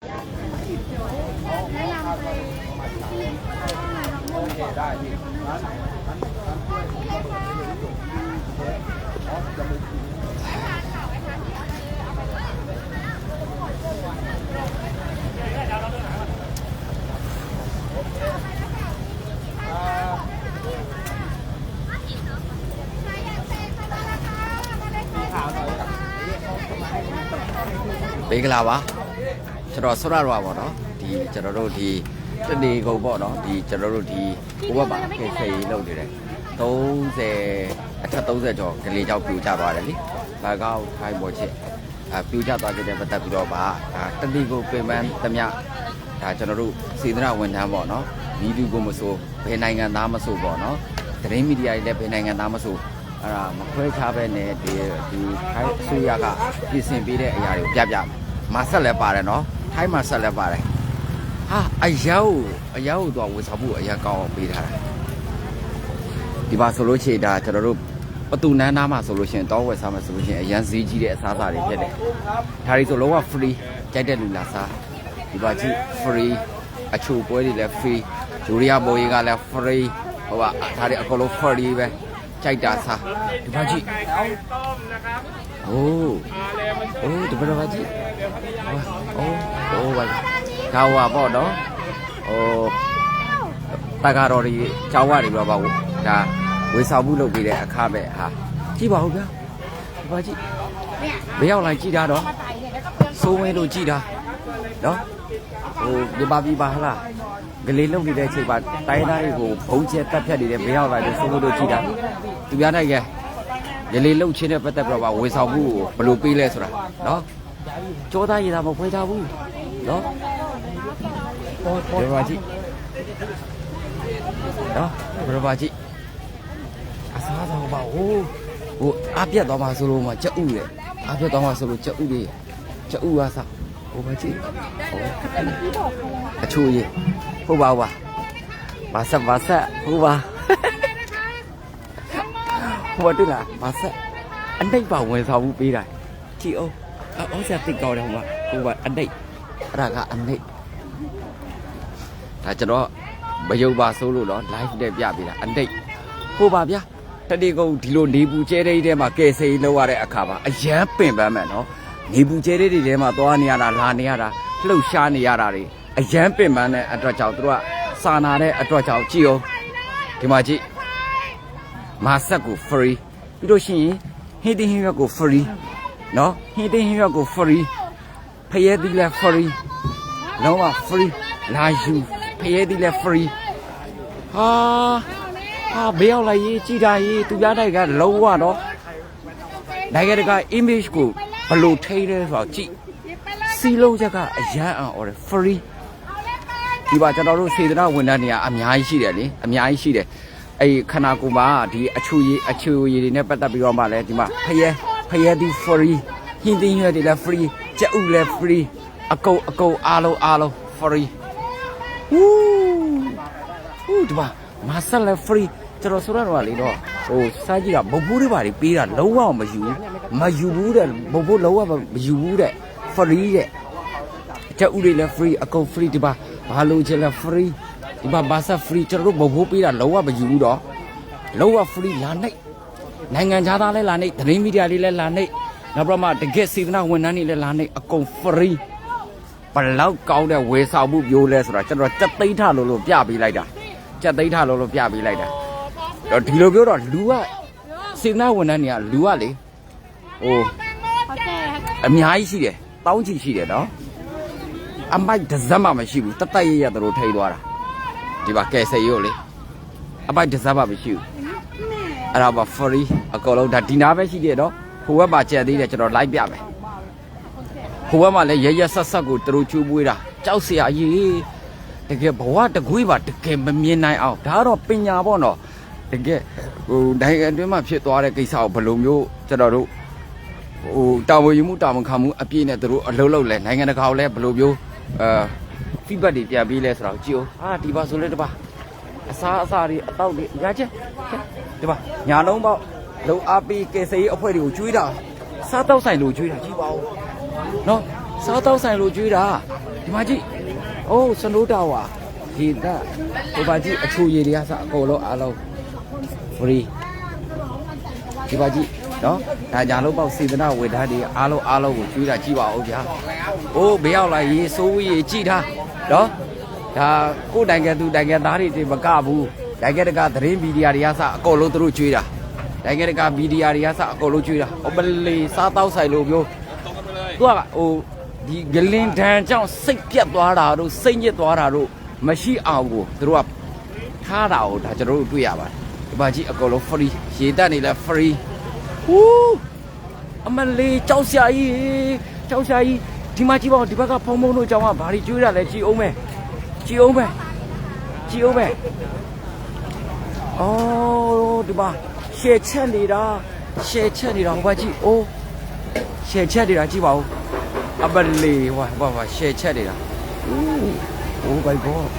แไปที่ไนก่นไล้วเราวะ ကျွန်တော်ဆွရရွာပေါ့နော်ဒီကျွန်တော်တို့ဒီတနေကုန်ပေါ့နော်ဒီကျွန်တော်တို့ဒီဘဝမှာခေတ်ဆေးလုပ်နေတယ်30အထက်30ကျော်ကလေးကြောက်ပြူကျသွားတယ်လေဘာကောက်ထိုင်းပေါ်ချစ်အပြူကျသွားတဲ့ပတ်သက်ပြီးတော့ပါဒါတတိကိုပင်ပန်းသမျှဒါကျွန်တော်တို့စေတနာဝန်ထမ်းပေါ့နော်မီဒီကိုမဆိုဘယ်နိုင်ငံသားမဆိုပေါ့နော်သတင်းမီဒီယာတွေလည်းဘယ်နိုင်ငံသားမဆိုအဲ့ဒါမခွဲခြားပဲနဲ့ဒီဒီထိုင်းအစိုးရကပြင်ဆင်ပေးတဲ့အရာတွေကိုပြပြမယ်မဆက်လည်းပါတယ်နော် ထိုင်းမှာဆက်လည်းပါတယ်ဟာအယောအယောတော့ဝန်ဆောင်မှုအရာကောင်းအောင်ပေးထားတာဒီပါဆိုလို့ရှိရင်ဒါကျွန်တော်တို့ပတူနန်းသားမှာဆိုလို့ရှိရင်တောဝယ်စားမှာဆိုလို့ရှိရင်အရန်ဈေးကြီးတဲ့အစားအစာတွေဖြစ်တယ်ဒါတွေဆိုလုံးဝ free ကြိုက်တဲ့လူလာစားဒီပါကြည့် free အချိုပွဲတွေလည်း free ဂျူရီယာဘိုးကြီးကလည်း free ဟိုကဒါတွေအကုန်လုံး free ပဲကြိုက်တာစားဒီပါကြည့် โอ้โอ้ဒီပါပါကြည့်โอ้โอ้ပါဒါဟွာပေါ့နော်ဟိုတက္ကတော်တွေကျောင်းဝတွေပြောပါဘူးဒါဝေဆောင်မှုလုပ်ပြီးတဲ့အခပဲဟာကြည့်ပါဦးဗျာဒီပါကြည့်မရောက်လိုက်ကြည့်တာတော့စိုးဝင်းတို့ကြည့်တာနော်ဟိုဒီပါပြီပါဟလားဂလေးလုံနေတဲ့အချိန်မှာတိုင်းသားတွေကိုဘုံကျဲတက်ဖြတ်နေတဲ့မရောက်လိုက်တဲ့စိုးဝင်းတို့ကြည့်တာသူများနိုင်က ဂလေးလုံချင်းတဲ့ပတ်သက်ပြီးတော့ဝေဆောင်မှုကိုဘယ်လိုပေးလဲဆိုတာနော်ကြောသားရည်သားမဖွဲကြဘူးနော်ဒီပါကြည့်နော်ဒီပါကြည့်အစားဆောင်ပါဟိုးဟိုအပြတ်သွားမှဆိုလို့မှကြက်ဥလေအပြတ်သွားမှဆိုလို့ကြက်ဥလေးကြက်ဥအစားဟိုမကြည့်ဟိုအချိုးကြီးဟုတ်ပါဘူးပါဘာဆက်ဘာဆက်ဟုတ်ပါ ဟိုတူလားဘာဆက်အနှိပ်ပါဝင်ဆောင်မှုပေးတာကြည့်အောင်အော်ဆက်တိတ်ကောင်းတယ်ဟိုမှာဟိုပါအနှိပ်အဲ့ဒါကအနှိပ်ဒါကျွန်တော်မယုံပါဆိုလို့တော့ live နဲ့ပြပေးတာအနှိပ်ဟုတ်ပါဗျာတတိကုန်းဒီလိုနေပူကျဲတဲ့ထဲမှာကဲစိန်လောက်ရတဲ့အခါမှာအရန်ပင်ပန်းမယ်နော်နေပူကျဲတဲ့တွေထဲမှာသွားနေရတာလာနေရတာလှုပ်ရှားနေရတာတွေအရန်ပင်ပန်းတဲ့အတွက်ကြောင့်သူတို့ကစာနာတဲ့အတွက်ကြောင့်ကြည်အောင်ဒီမှာကြည့် မာဆက်ကို free ပြီးလို့ရှိရင်ဟင်းတင်းဟင်းရွက်ကို free နော်ဟင်းတင်းဟင်းရွက်ကို free ဖရဲသီးလည်း free လုံးဝ free လာယူဖရဲသီးလည်း free ဟာဟာဘေးရောက်လာရေးကြည်တာရေးသူများတိုက်ကလုံးဝတော့နိုင်ငံတကာ image ကိုဘယ်လို့ထိန်းလဲဆိုတော့ကြည့်စီလုံးချက်ကအရန်အောင် order free ဒီပါကျွန်တော်တို့စေတနာဝန်ထမ်းတွေကအများကြီးရှိတယ်လေအများကြီးရှိတယ် အဲ့ခန္ဓာကိုယ်မှာဒီအချူရည်အချူရည်တွေနဲ့ပတ်သက်ပြီးတော့မှလည်းဒီမှာဖယဲဖယဲဒီ free ဟင်းသင်းရွက်တွေလည်း free ကြက်ဥလည်း free အကုန်အကုန်အားလုံးအားလုံး free ဝူးဟူးဒီပါမဆက်လည်း free ကျွန်တော်ဆိုရတော့လေတော့ဟိုစားကြည့်တာမဟုတ်ဘူးတွေပါတွေပေးတာလုံးဝမယူဘူးမယူဘူးတဲ့မဟုတ်ဘူးလုံးဝမယူဘူးတဲ့ free တဲ့ချက်ဥတွေလည်း free အကုန် free ဒီပါဘာလို့ချင်လဲ free ဒီပါဘာဆက် free ကျွန်တော်တို့မဟုတ်ဘူးပေးတာလုံးဝမယူဘူးတော့လုံးဝ free လာနိုင်နိုင်ငံခြားသားလည်းလာနိုင်သတင်းမီဒီယာတွေလည်းလာနိုင်နောက်ပြီးတော့မှတကယ်စေတနာဝန်ထမ်းတွေလည်းလာနိုင်အကုန် free ဘလောက်ကောင်းတဲ့ဝေဆောင်မှုမျိုးလဲဆိုတာကျွန်တော်စက်သိမ်းထလို့လို့ပြပေးလိုက်တာစက်သိမ်းထလို့လို့ပြပေးလိုက်တာတော့ဒီလိုပြောတော့လူကစေနာဝန်ထမ်းတွေကလူကလေဟိုအများကြီးရှိတယ်တောင်းချီရှိတယ်နော်အမိုက်တစ်စက်မှမရှိဘူးတတ်တတ်ရရတို့ထိသွားတာ ဒီပါကယ်ဆယ်ရို့လေအပိုက်တစ်စားပါမရှိဘူးအဲ့ဒါပါ free အကုန်လုံးဒါဒီနာပဲရှိတယ်နော်ဟိုဘက်မှာကျက်သေးတယ်ကျွန်တော်လိုက်ပြမယ်ဟိုဘက်မှာလည်းရရဆက်ဆက်ကိုသူတို့ချူပွေးတာကြောက်စရာကြီးတကယ်ဘဝတကွေးပါတကယ်မမြင်နိုင်အောင်ဒါတော့ပညာပေါ့နော်တကယ်ဟိုနိုင်ငံအတွင်းမှာဖြစ်သွားတဲ့ကိစ္စကိုဘယ်လိုမျိုးကျွန်တော်တို့ဟိုတာဝန်ယူမှုတာဝန်ခံမှုအပြည့်နဲ့သူတို့အလုပ်လုပ်လဲနိုင်ငံတကာကိုလည်းဘယ်လိုမျိုးအဲ feedback တွေပြန်ပေးလဲဆိုတော့ကြည့်အောင်ဟာဒီပါဆိုလဲတပါအစားအစာတွေအတော့တွေရချက်ဒီပါညာလုံးပေါ့လုံအားပေးကယ်ဆယ်ရေးအဖွဲ့တွေကိုကျွေးတာစားတော့ဆိုင်လို့ကျွေးတာကြည့်ပါဦးနော်စားတော့ဆိုင်လို့ကျွေးတာဒီမှာကြည့်အိုးစနိုးတာဝါဒီကဟိုပါကြည့်အချူရည်တွေကစအကုန်လုံးအားလုံး free ဒီပါကြည့် နော်ဒါညာလုံးပေါက်စေတနာဝေဓာတ်တွေအားလုံးအားလုံးကိုကျွေးတာကြည့်ပါဦးဗျာအိုးဘေးရောက်လာရေစိုးဝေးရေကြည့်ထားနော်ဒါကိုယ်တိုင်ကသူတိုင်ကသားတွေတွေမကဘူးတိုင်ကတကသတင်းမီဒီယာတွေကစအကုန်လုံးသူတို့ကျွေးတာတိုင်ကတကမီဒီယာတွေကစအကုန်လုံးကျွေးတာအပလီစားတောက်ဆိုင်လို့ပြောသူကဟိုဒီဂလင်ဒန်ကြောင့်စိတ်ပြတ်သွားတာတို့စိတ်ညစ်သွားတာတို့မရှိအောင်ကိုသူတို့ကထားတာကိုဒါကျွန်တော်တို့တွေ့ရပါတယ်ဒီပါကြည့်အကုန်လုံး free ရေတက်နေလဲ free ဟူးအမလေးကြောက်စရာကြီးကြောက်စရာကြီးဒီမှာကြည့်ပါဦးဒီဘက်ကဖုံဖုံတို့ကြောင်ကဘာတွေကျွေးတာလဲကြည်အောင်မယ်ကြည်အောင်မယ်ကြည်အောင်မယ်အော်ဒီမှာရှယ်ချက်နေတာရှယ်ချက်နေတာဟိုဘက်ကြည့်အိုးရှယ်ချက်နေတာကြည့်ပါဦးအမလေးဟွာဟွာဟွာရှယ်ချက်နေတာအိုးโอ้ my god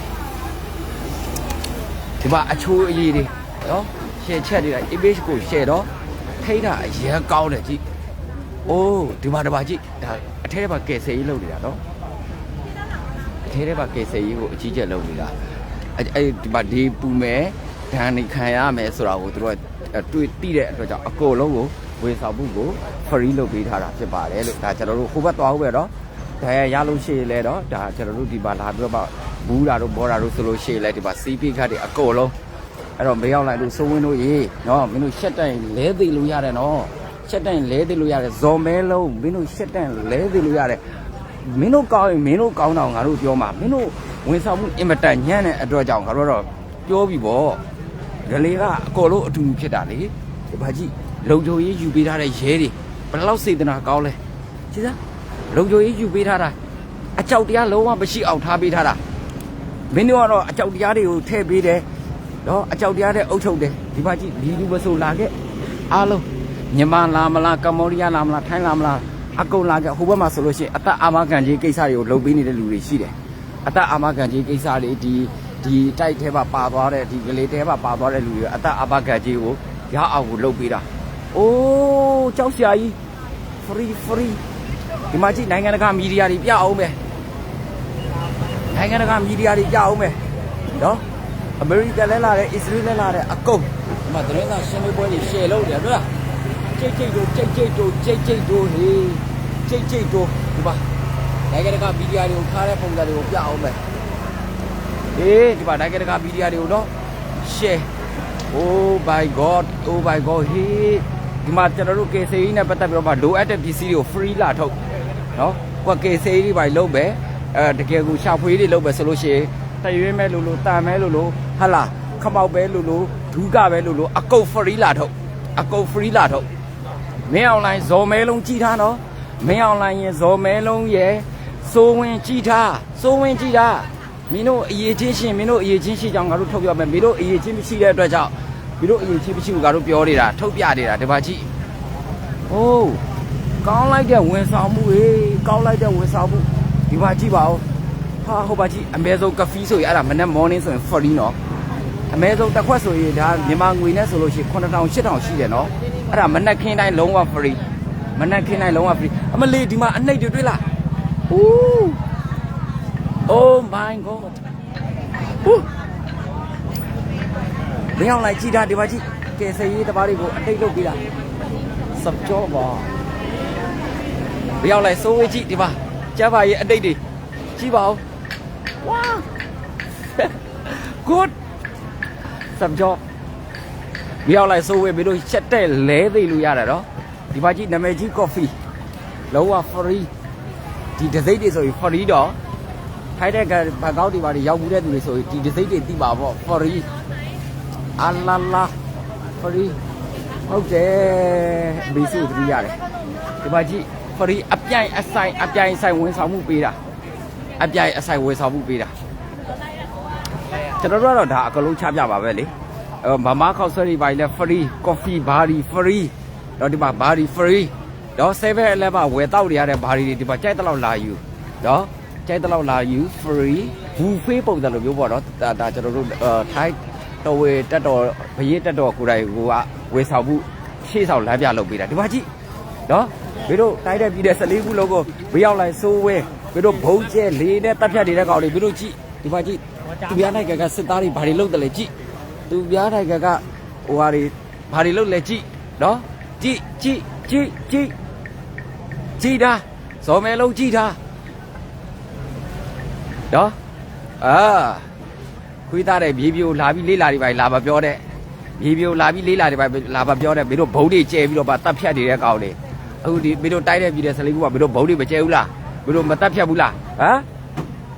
ဒီမှာအချိုးအရေးတွေနော်ရှယ်ချက်နေတာ image ကိုရှယ်တော့ ထိတာအရန်ကောင်းတယ်ကြည့်။အိုးဒီမှာဒီမှာကြည့်ဒါအထဲထဲမှာကယ်ဆယ်ရေးလုပ်နေတာနော်။အထဲထဲမှာကယ်ဆယ်ရေးကိုအကြီးကျယ်လုပ်နေတာ။အဲအဲဒီမှာဒီပူမယ်ဒဏ်နေခံရမယ်ဆိုတာကိုသူတို့ကတွေ့သိတဲ့အတွက်ကြောင့်အကုန်လုံးကိုဝန်ဆောင်မှုကို free လုပ်ပေးထားတာဖြစ်ပါတယ်လို့ဒါကျွန်တော်တို့ဟိုဘက်သွားဦးပဲနော်။ဒါရလို့ရှိရင်လည်းတော့ဒါကျွန်တော်တို့ဒီမှာလာပြီးတော့ဘူးတာတို့ဘောတာတို့ဆိုလို့ရှိရင်လည်းဒီမှာစီးပိခတ်တွေအကုန်လုံး အဲ့တော့မရောက်လိုက်လို့စိုးဝင်းတို့ရေနော်မင်းတို့ရှက်တိုင်လဲသေးလို့ရတယ်နော်ရှက်တိုင်လဲသေးလို့ရတယ်ဇော်မဲလုံးမင်းတို့ရှက်တိုင်လဲသေးလို့ရတယ်မင်းတို့ကောင်းရင်မင်းတို့ကောင်းတော့ငါတို့ပြောမှာမင်းတို့ဝန်ဆောင်မှုအင်မတန်ညံ့တဲ့အတွက်ကြောင့်ငါတို့တော့ပြောပြီပေါ့ဒလေကအကုန်လုံးအတူတူဖြစ်တာလေဒီဘာကြီးလုံချုံရေးယူပေးထားတဲ့ရဲတွေဘယ်လောက်စေတနာကောင်းလဲကြည်စားလုံချုံရေးယူပေးထားတာအကြောက်တရားလုံးဝမရှိအောင်ထားပေးထားတာမင်းတို့ကတော့အကြောက်တရားတွေကိုထည့်ပေးတယ် နော်အကြောက်တရားတဲ့အုပ်ချုပ်တယ်ဒီမှာကြည့်ဒီလူမဆိုလာခဲ့အားလုံးမြန်မာလာမလားကမ္ဘောဒီးယားလာမလားထိုင်းလာမလားအကုန်လာခဲ့ဟိုဘက်မှာဆိုလို့ရှိရင်အသက်အာမခံကြီးကိစ္စတွေကိုလုပ်ပေးနေတဲ့လူတွေရှိတယ်အသက်အာမခံကြီးကိစ္စတွေဒီဒီတိုက်ထဲမှာပါသွားတဲ့ဒီကလေးထဲမှာပါသွားတဲ့လူတွေအသက်အာမခံကြီးကိုရအောင်ကိုလုပ်ပေးတာအိုးကြောက်စရာကြီး free free ဒီမှာကြည့်နိုင်ငံတကာမီဒီယာတွေပြအောင်မယ်နိုင်ငံတကာမီဒီယာတွေပြအောင်မယ်နော် အမေရိကန်လဲလာတယ်အစ္စရေးလဲလာတယ်အကုန်ဒီမှာသတင်းစာရှင်းလင်းပွဲတွေ share လုပ်တယ်တွေ့လားကြိတ်ကြိတ်တို့ကြိတ်ကြိတ်တို့ကြိတ်ကြိတ်တို့ဟေးကြိတ်ကြိတ်တို့ဒီပါနိုင်ငံတကာမီဒီယာတွေကိုခါတဲ့ပုံစံတွေကိုပြအောင်မယ်ဟေးဒီပါနိုင်ငံတကာမီဒီယာတွေကိုတော့ share oh my god oh my god ဟေးဒီမှာကျွန်တော်တို့ KCE နဲ့ပတ်သက်ပြီးတော့မှလိုအပ်တဲ့ပစ္စည်းတွေကို free လာထုတ်နော်ဟို KCE တွေပါလုပ်မယ်အဲတကယ်ကိုရှာဖွေးတွေလုပ်မယ်ဆိုလို့ရှိရင် တရွေးမဲလို့လို့တာမဲလို့လို့ဟလာခမောက်ပဲလို့လို့ဒူးကပဲလို့လို့အကုတ် free လာထုတ်အကုတ် free လာထုတ်မင်းအွန်လိုင်းဇော်မဲလုံးကြည့်ထားနော်မင်းအွန်လိုင်းရင်ဇော်မဲလုံးရဲ့စိုးဝင်ကြည့်ထားစိုးဝင်ကြည့်ထားမင်းတို့အရေးချင်းရှင်မင်းတို့အရေးချင်းရှိကြောင်းငါတို့ထုတ်ပြမယ်မင်းတို့အရေးချင်းမရှိတဲ့အတွက်ကြောင့်မင်းတို့အရေးချင်းမရှိဘူးငါတို့ပြောနေတာထုတ်ပြနေတာဒီပါကြည့်ဟိုးကောင်းလိုက်တဲ့ဝန်ဆောင်မှုဟေးကောင်းလိုက်တဲ့ဝန်ဆောင်မှုဒီပါကြည့်ပါဦး ဟာဟိုပါကြည့်အမဲဆုံးကဖီးဆိုရင်အဲ့ဒါမနေ့ morning ဆိုရင် free နော်အမဲဆုံးတစ်ခွက်ဆိုရင်ဒါမြန်မာငွေနဲ့ဆိုလို့ရှိရင်9000 8000ရှိတယ်နော်အဲ့ဒါမနေ့ခင်းတိုင်းလုံးဝ free မနေ့ခင်းတိုင်းလုံးဝ free အမလေးဒီမှာအနှိပ်တွေတွေ့လားဟူး Oh my god ဟူးဘယ်အောင်လိုက်ကြည့်တာဒီမှာကြည့်ကဲစရေးတပါးတွေကိုအတိတ်လုပ်ပြီးတာစပ်ကြောပါဘယ်အောင်လိုက်စိုးဝေးကြည့်ဒီမှာကြားပါရဲ့အတိတ်တွေကြည့်ပါဦး ဝါ good စပ်ကြောမြောက်လိုက်ဆိုးဝေးပြီးတော့ချက်တဲ့လဲသိလို့ရတယ်နော်ဒီမှာကြည့်နာမည်ကြီး coffee လုံးဝ free ဒီဒစိမ့်တွေဆိုရင် free တော့ထိုက်တဲ့ကဘကောက်တွေပါတွေရောက်ဘူးတဲ့သူတွေဆိုရင်ဒီဒစိမ့်တွေသိပါပေါ့ free အလာလာ free ဟုတ်တယ်ဘီစုသတိရတယ်ဒီမှာကြည့် free အပြိုင်အဆိုင်အပြိုင်ဆိုင်ဝန်ဆောင်မှုပေးတာ အပြိုင်အဆိုင်ဝယ်ဆောင်မှုပေးတာကျွန်တော်တို့ကတော့ဒါအကလုံးချပြပါပဲလေအဲမမခောက်ဆွဲတွေပါလေ free coffee bari free တော့ဒီမှာ bari free တော့7 11ဝယ်တောက်တွေရတဲ့ bari တွေဒီမှာကြိုက်တဲ့လောက်လာယူနော်ကြိုက်တဲ့လောက်လာယူ free buffet ပုံစံလိုမျိုးပေါ့နော်ဒါဒါကျွန်တော်တို့ထိုင်းတော်ဝေတက်တော်ဘရေးတက်တော်ကိုယ်တိုင်ကိုကဝယ်ဆောင်မှုရှေ့ဆောင်လမ်းပြလုပ်ပေးတာဒီမှာကြည့်နော်ဘေးတို့တိုက်တဲ့ပြည်တဲ့14ခုလုံးကိုဘေးရောက်လိုက်စိုးဝဲ မင်းတို့ဘုံကျဲလေးနဲ့တပ်ဖြတ်နေတဲ့ကောင်တွေမင်းတို့ကြည့်ဒီမှာကြည့်သူပြားနိုင်ကကစစ်သားတွေဘာတွေလုပ်တယ်လဲကြည့်သူပြားနိုင်ကကဟိုဟာတွေဘာတွေလုပ်လဲကြည့်နော်ကြည့်ကြည့်ကြည့်ကြည့်ကြည့်တာဇော်မဲလုံးကြည့်တာနော်အာခွေးသားတဲ့မြေပြိုလာပြီးလေးလာတွေပါလာမပြောတဲ့မြေပြိုလာပြီးလေးလာတွေပါလာမပြောတဲ့မင်းတို့ဘုံတွေကျဲပြီးတော့ပါတပ်ဖြတ်နေတဲ့ကောင်တွေအခုဒီမင်းတို့တိုက်တဲ့ပြည်တဲ့ဆလေးကူကမင်းတို့ဘုံတွေမကျဲဘူးလား မင်းတို့မတပ်ဖြတ်ဘူးလားဟမ်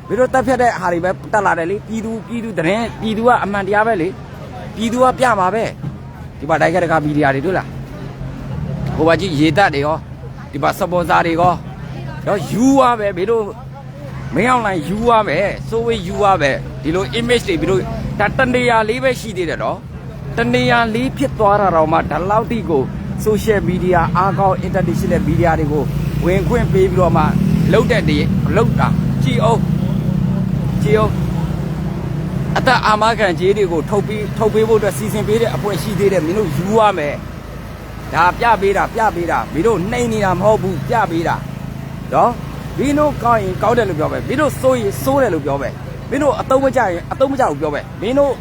မင်းတို့တပ်ဖြတ်တဲ့ဟာတွေပဲတက်လာတယ်လေပြည်သူပြည်သူတရင်ပြည်သူကအမှန်တရားပဲလေပြည်သူကပြမှာပဲဒီမှာတိုက်ခဲ့တဲ့ကမီဒီယာတွေတွေ့လားဟိုဘာကြီးရေတပ်တွေရောဒီမှာစပွန်ဆာတွေရောတော့ယူရပဲမင်းတို့မင်းအောင်လိုင်းယူရမယ်စိုးဝေးယူရမယ်ဒီလို image တွေပြီးတော့ဒါတနေရာလေးပဲရှိသေးတယ်နော်တနေရာလေးဖြစ်သွားတာတော့မှဒါလောက်တိကို social media အားကောင်း international media တွေကိုဝင်ခွင့်ပေးပြီးတော့မှ လုတ်တဲ့တည်းလုတ်တာကြည်အောင်ကြည်အောင်အသက်အာမခံကြီးတွေကိုထုတ်ပြီးထုတ်ပေးဖို့အတွက်စီစဉ်ပေးတဲ့အဖွဲ့ရှိသေးတယ်မင်းတို့ယူရမယ်ဒါပြပေးတာပြပေးတာမင်းတို့နှိမ်နေတာမဟုတ်ဘူးပြပေးတာနော်မင်းတို့ကောင်းရင်ကောင်းတယ်လို့ပြောပဲမင်းတို့စိုးရင်စိုးတယ်လို့ပြောပဲမင်းတို့အတုံးမကြရင်အတုံးမကြဘူးပြောပဲမင်းတို့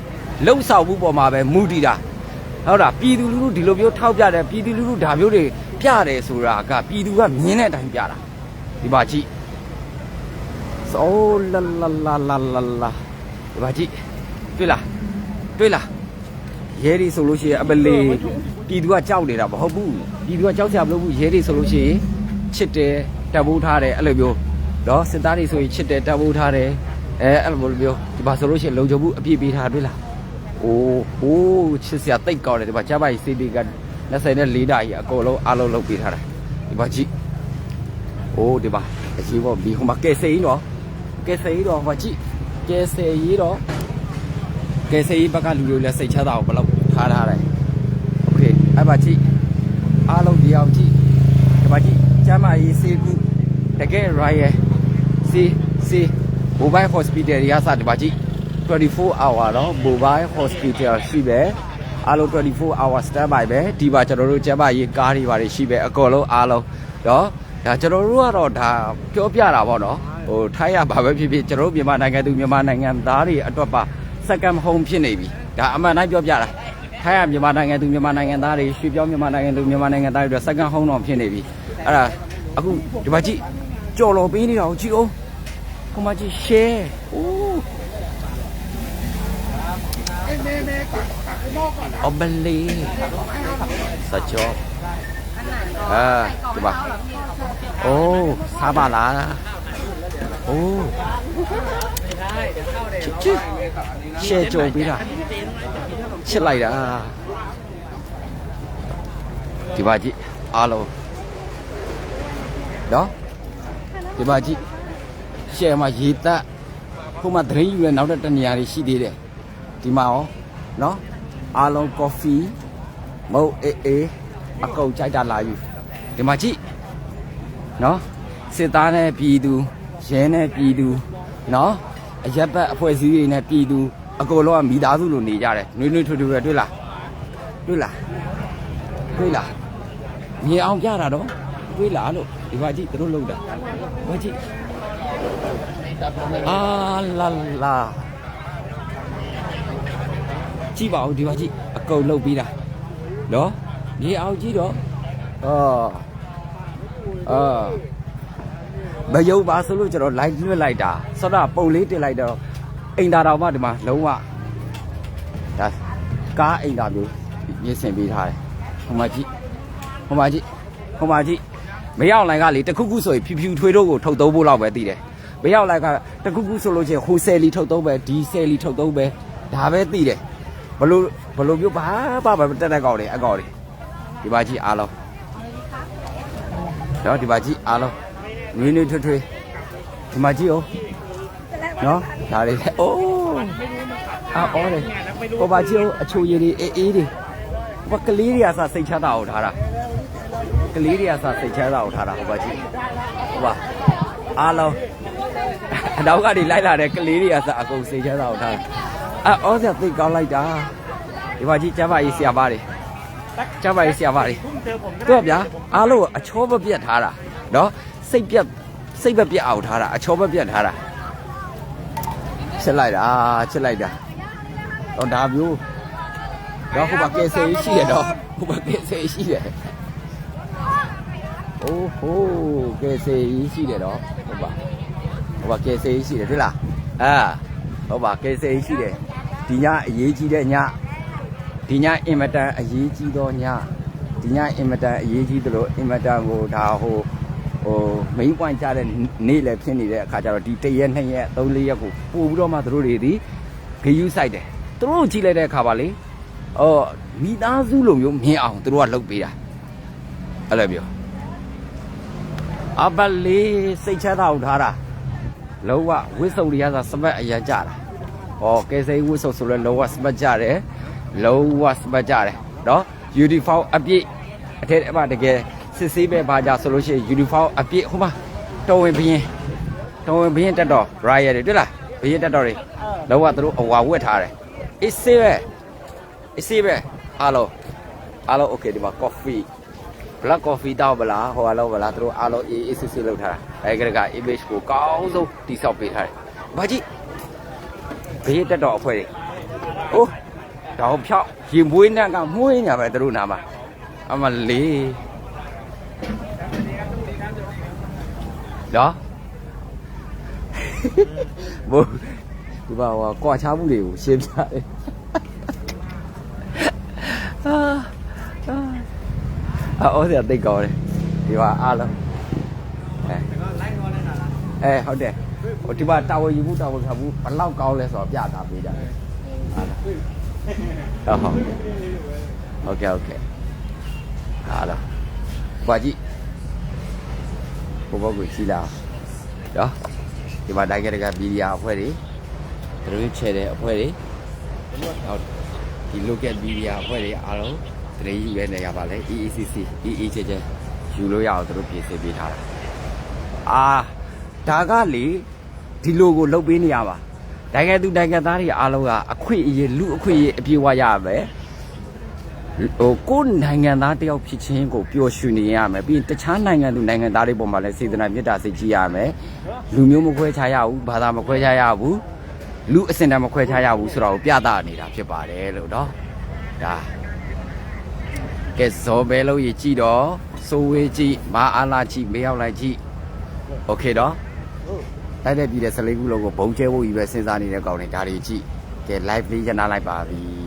လှုပ်ဆောင်မှုပေါ်မှာပဲမူတည်တာဟုတ်လားပြည်သူလူထုဒီလိုမျိုးထောက်ပြတယ်ပြည်သူလူထုဒါမျိုးတွေပြတယ်ဆိုတာကပြည်သူကမြင်တဲ့အတိုင်းပြတာ ဒီမှာကြည့်စိုးလာလာလာလာလာလာဒီမှာကြည့်တွေ့လားတွေ့လားရဲဒီဆိုလို့ရှိရင်အပလေပြည်သူကကြောက်နေတာမဟုတ်ဘူးပြည်သူကကြောက်ကြမလို့ဘူးရဲဒီဆိုလို့ရှိရင်ချစ်တယ်တပ်ဖို့ထားတယ်အဲ့လိုမျိုးနော်စစ်သားတွေဆိုရင်ချစ်တယ်တပ်ဖို့ထားတယ်အဲအဲ့လိုမျိုးဒီမှာဆိုလို့ရှိရင်လုံခြုံမှုအပြည့်ပေးထားတွေ့လားအိုးအိုးချစ်စရာတိတ်ကောင်းတယ်ဒီမှာကျမကြီးစီတီက24တာကြီးအကုန်လုံးအားလုံးလုပ်ပေးထားတယ်ဒီမှာကြည့် အိုးဒီမှာအကြီးပေါ့ဒီဟိုမှာကဲဆေးနော်ကဲဆေးတော့ဟိုကြည့်ကဲဆေးတော့ကဲဆေးဘက်ကလူတွေလည်းစိတ်ချမ်းသာအောင်ဘယ်လောက်ထားထားတယ်โอเคအဲ့ပါကြည့်အားလုံးဒီအောင်ကြည့် ဒီမှာကြည့်ကျမ်းမာရေးစေကူတကယ် royal စီစီ mobile hospital ရစဒီမှာကြည့်24 hour တော့ mobile hospital ရှိပဲအားလုံး24 hour standby ပဲဒီမှာကျွန်တော်တို့ကျမ်းမာရေးကားတွေပါတယ်ရှိပဲအကုန်လုံးအားလုံးတော့ ဒါကျွန်တော်တို့ကတော့ဒါပြောပြတာပေါ့နော်ဟိုထိုင်းရပါပဲဖြစ်ဖြစ်ကျွန်တော်တို့မြန်မာနိုင်ငံသူမြန်မာနိုင်ငံသားတွေအတွက်ပါ second home ဖြစ်နေပြီဒါအမှန်တိုင်းပြောပြတာထိုင်းကမြန်မာနိုင်ငံသူမြန်မာနိုင်ငံသားတွေရွှေပြောင်းမြန်မာနိုင်ငံသူမြန်မာနိုင်ငံသားတွေအတွက်စက္ကန့်ဟုံးတော်ဖြစ်နေပြီအဲ့ဒါအခုဒီမှာကြည့်ကြော်တော်ပေးနေတာကိုကြည့်အောင်ဟိုမှာကြည့် share အိုးအဘလီစကြော အာဒီမှာအိုးစားပါလားအိုးချစ်ချစ် share ကြော်ပေးတာချစ်လိုက်တာဒီပါကြည့်အားလုံးနော်ဒီပါကြည့်ရှယ်မှာရေတက်ခုမှဒရင်းယူတဲ့နောက်တဲ့တနေရာတွေရှိသေးတယ်ဒီမှာရောနော်အားလုံးကော်ဖီမဟုတ်အေးအေး အကုန်ကြိုက်တာလာယူဒီမှာကြည့်နော်စစ်သားနဲ့ပြည်သူရဲနဲ့ပြည်သူနော်အရက်ဘက်အဖွဲ့အစည်းတွေနဲ့ပြည်သူအကုန်လုံးကမိသားစုလိုနေကြတယ်နှွေးနှွေးထွေးထွေးပဲတွေ့လားတွေ့လားတွေ့လားမြင်အောင်ပြတာတော့တွေ့လားလို့ဒီဘာကြည့်သူတို့လုံးတာဘာကြည့်အာလာလာကြည့်ပါဦးဒီဘာကြည့်အကုန်လုံးပြီးတာနော် မြင်အောင်ကြည့်တော့အော်အာမယုံပါဆိုလို့ကျွန်တော် live လွှင့်လိုက်တာစောတော့ပုံလေးတင်လိုက်တော့အိမ်သာတော်မှဒီမှာလုံးဝဒါကားအိမ်သာမျိုးပြင်ဆင်ပေးထားတယ်ဟိုမှာကြည့်ဟိုမှာကြည့်ဟိုမှာကြည့်မရောက်လိုက်ကလေတခုခုဆိုရင်ဖြူဖြူထွေးတို့ကိုထုတ်သုံးဖို့လောက်ပဲသိတယ်မရောက်လိုက်ကတခုခုဆိုလို့ချင်းဟိုဆယ်လီထုတ်သုံးပဲဒီဆယ်လီထုတ်သုံးပဲဒါပဲသိတယ်ဘလို့ဘလို့မျိုးဘာဘာဘာတက်တက်ကောက်တယ်အကောက်တယ် ဒီပါကြည့်အားလုံးတော့ဒီပါကြည့်အားလုံးနွေးနွေးထွေးထွေးဒီမှာကြည့်အောင်နော်ဒါလေးလေအိုးအာအော်လေဟိုပါကြည့်အောင်အချိုရည်တွေအေးအေးတွေဟိုကလေးတွေကစစိတ်ချမ်းသာအောင်ထားတာကလေးတွေကစစိတ်ချမ်းသာအောင်ထားတာဟိုပါကြည့်ဟိုပါအားလုံးအနောက်ကနေလိုက်လာတဲ့ကလေးတွေကစအကုန်စိတ်ချမ်းသာအောင်ထားတာအာအော်စရာသိကောင်းလိုက်တာဒီပါကြည့်ကျမ်းပါရေးဆရာပါတွေ ကျမ်းပါရေးဆရာပါတွေတို့ဗျာအားလုံးအချောမပြတ်ထားတာနော်စိတ်ပြတ်စစိတ်ပဲပြက်အောင်ထားတာအချောပဲပြက်ထားတာချစ်လိုက်တာချစ်လိုက်တာတော့ဒါမျိုးတော့ဟိုဘကဲဆေးရှိရတော့ဟိုဘကဲဆေးရှိတယ်အိုးဟိုးကဲဆေးရှိတယ်တော့ဟိုဘဟိုဘကဲဆေးရှိတယ်တွေ့လားအာဟိုဘကဲဆေးရှိတယ်ဒီညအရေးကြီးတဲ့ည ဒီညအင်မတန်အရေးကြီးတော့ညဒီညအင်မတန်အရေးကြီးသလိုအင်မတန်ကိုဒါဟိုဟို main point ကြတဲ့နေ့လည်းဖြစ်နေတဲ့အခါကျတော့ဒီ1ရက်2ရက်3 4ရက်ကိုပို့ပြီးတော့မှတို့တွေဒီဂယူးဆိုင်တယ်သူတို့ကြည့်လိုက်တဲ့အခါပါလေအော်မိသားစုလိုမျိုးမြင်အောင်သူတို့ကလုပ်ပေးတာအဲ့လိုပြောအပလေးစိတ်ချမ်းသာအောင်ထားတာလုံးဝဝစ်စုံတွေကစပတ်အရန်ကြတာဟောကဲစိဝစ်စုံဆိုလဲလုံးဝစပတ်ကြတယ် လုံးဝစပတ်ကြတယ်နော် uniform အပြည့်အထက်အမတကယ်စစ်ဆေးပဲပါကြဆိုလို့ရှိရင် uniform အပြည့်ဟိုမှာတော်ဝင်ဘရင်တော်ဝင်ဘရင်တက်တော် riot တွေတွေ့လားဘရင်တက်တော်တွေလုံးဝသူတို့အဝါဝတ်ထားတယ်အေးဆေးပဲအေးဆေးပဲအားလုံးအားလုံး okay ဒီမှာ coffee black coffee တောက်ပလားဟိုအလုံးပလားသူတို့အားလုံးအေးအေးဆေးဆေးလုပ်ထားတာအဲကက image ကိုကောင်းဆုံးတိဆောက်ပေးထားတယ်ဘာကြည့်ဘရင်တက်တော်အဖွဲ့တွေအိုး တောင်ဖြောက်ရင်မွေးနဲ့ကမွေးညာပဲသူတို့နာမှာအမလေးနော်ဘို့ဒီပါဟိုကွာချမှုတွေကိုရှင်းပြတယ်အာအာအော်စရာတိတ်ကောင်းတယ်ဒီပါအားလုံးအဲအဲဟုတ်တယ်ဟိုဒီပါတာဝန်ယူမှုတာဝန်ခံမှုဘယ်လောက်ကောင်းလဲဆိုတော့ပြတာပေးကြတယ်ဟုတ်လား ဟုတ်ဟုတ်ဟုတ်ကဲ့ဟုတ်ကဲ့ဟာလားဘာကြီးဘဘကိုကြည့်လာနော်ဒီမှာတိုင်းကကမီဒီယာအဖွဲ့တွေဒရုန်းချဲတဲ့အဖွဲ့တွေဟုတ်ဒီ local media အဖွဲ့တွေအားလုံးတရေကြီးပဲနေရပါလေ EECC EE ချဲချဲယူလို့ရအောင်တို့ပြင်ဆင်ပေးထားတာအာဒါကလေဒီလိုကိုလုပ်ပေးနေရပါ နိုင်ငံသူနိုင်ငံသားတွေအားလုံးကအခွင့်အရေးလူအခွင့်အရေးအပြည့်အဝရရမယ်ဟိုကိုယ်နိုင်ငံသားတယောက်ဖြစ်ချင်းကိုပျော်ရွှင်နေရမယ်ပြီးရင်တခြားနိုင်ငံသူနိုင်ငံသားတွေပေါ်မှာလည်းစေတနာမေတ္တာစိတ်ကြီးရမယ်လူမျိုးမခွဲခြားရဘူးဘာသာမခွဲခြားရဘူးလူအစင်တမ်းမခွဲခြားရဘူးဆိုတော့ပြသနေတာဖြစ်ပါတယ်လို့တော့ဒါကဲဇော်ဘဲလို့ရကြည့်တော့စိုးဝေးကြည့်မာအာလာကြည့်မေရောက်လိုက်ကြည့်โอเคတော့ တိုက်တဲ့ပြည်တဲ့14ခုလုံးကိုဘုံကျဲဖို့ကြီးပဲစဉ်းစားနေတဲ့ကောင်တွေဒါတွေကြည့်ကဲ live လေးရနာလိုက်ပါပြီ